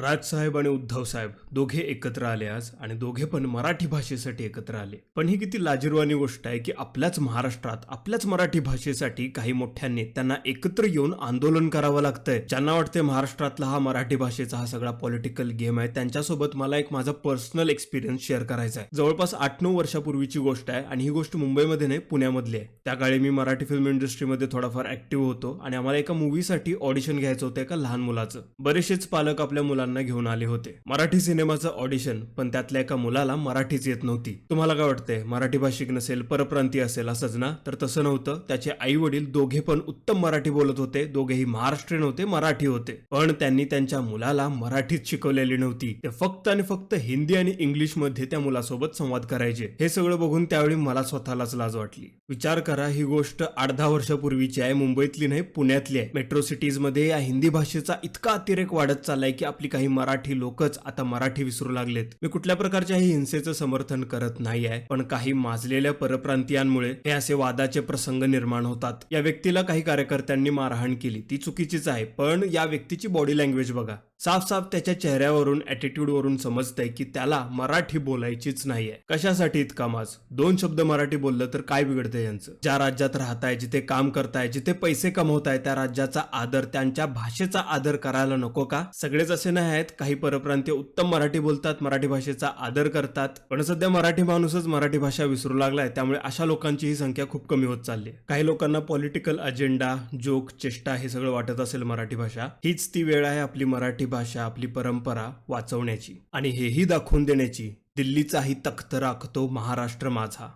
राजसाहेब आणि उद्धव साहेब दोघे एकत्र आले आज आणि दोघे पण मराठी भाषेसाठी एकत्र आले. पण ही किती लाजीरवाणी गोष्ट आहे की आपल्याच महाराष्ट्रात आपल्याच मराठी भाषेसाठी काही मोठ्या नेत्यांना एकत्र येऊन आंदोलन करावं लागतंय. ज्यांना वाटते महाराष्ट्रातला हा मराठी भाषेचा हा सगळा पॉलिटिकल गेम आहे त्यांच्यासोबत मला एक माझा पर्सनल एक्सपिरियन्स शेअर करायचा आहे. जवळपास आठ नऊ वर्षापूर्वीची गोष्ट आहे आणि ही गोष्ट मुंबईमध्ये नाही पुण्यामधली आहे. त्या काळी मी मराठी फिल्म इंडस्ट्रीमध्ये थोडाफार ऍक्टिव्ह होतो आणि आम्हाला एका मूवीसाठी ऑडिशन घ्यायचं होतं एका लहान मुलाचं. बरेचसेच पालक आपल्या मुला मुलांना घेऊन आले होते. मराठी सिनेमाचं ऑडिशन पण त्यातल्या एका मुलाला मराठीच येत नव्हती. तुम्हाला काय वाटतंय? मराठी भाषिक नसेल परप्रांतीय असेल असंच ना? तर तसं नव्हतं. त्याचे आई वडील दोघे पण उत्तम मराठी बोलत होते. दोघेही महाराष्ट्रीयन होते मराठी होते. पण त्यांनी त्यांच्या मुलाला मराठीच शिकवलेली नव्हती. ते फक्त आणि फक्त हिंदी आणि इंग्लिशमध्ये त्या मुलासोबत संवाद करायचे. हे सगळं बघून त्यावेळी मला स्वतःलाच लाज वाटली. विचार करा ही गोष्ट आठ दहा वर्षापूर्वीची आहे. मुंबईतली नाही पुण्यातली आहे. मेट्रो सिटीजमध्ये या हिंदी भाषेचा इतका अतिरेक वाढत चाललाय की आपली काही मराठी लोकच आता मराठी विसरू लागलेत. मी कुठल्या प्रकारच्याही हिंसेचं समर्थन करत नाही आहे पण काही माजलेल्या परप्रांतीयांमुळे हे असे वादाचे प्रसंग निर्माण होतात. या व्यक्तीला काही कार्यकर्त्यांनी मारहाण केली. ती चुकीचीच आहे पण या व्यक्तीची बॉडी लँग्वेज बघा. साफ साफ त्याच्या चेहऱ्यावरून ऍटिट्यूडवरून समजतंय की त्याला मराठी बोलायचीच नाहीये. कशासाठी इतका माज? दोन शब्द मराठी बोललं तर काय बिघडतंय यांचं? ज्या राज्यात राहताय जिथे काम करताय जिथे पैसे कमवताय त्या राज्याचा आदर त्यांच्या भाषेचा आदर करायला नको का? सगळेच असे नाही आहेत. काही परप्रांतीय उत्तम मराठी बोलतात मराठी भाषेचा आदर करतात. पण सध्या मराठी माणूसच मराठी भाषा विसरू लागलाय. त्यामुळे अशा लोकांची ही संख्या खूप कमी होत चालली आहे. काही लोकांना पॉलिटिकल अजेंडा जोक चेष्टा हे सगळं वाटत असेल मराठी भाषा. हीच ती वेळ आहे आपली मराठी भाषा आपली परंपरा वाचवण्याची आणि हेही दाखवून देण्याची दिल्लीचाही तख्त राखतो महाराष्ट्र माझा.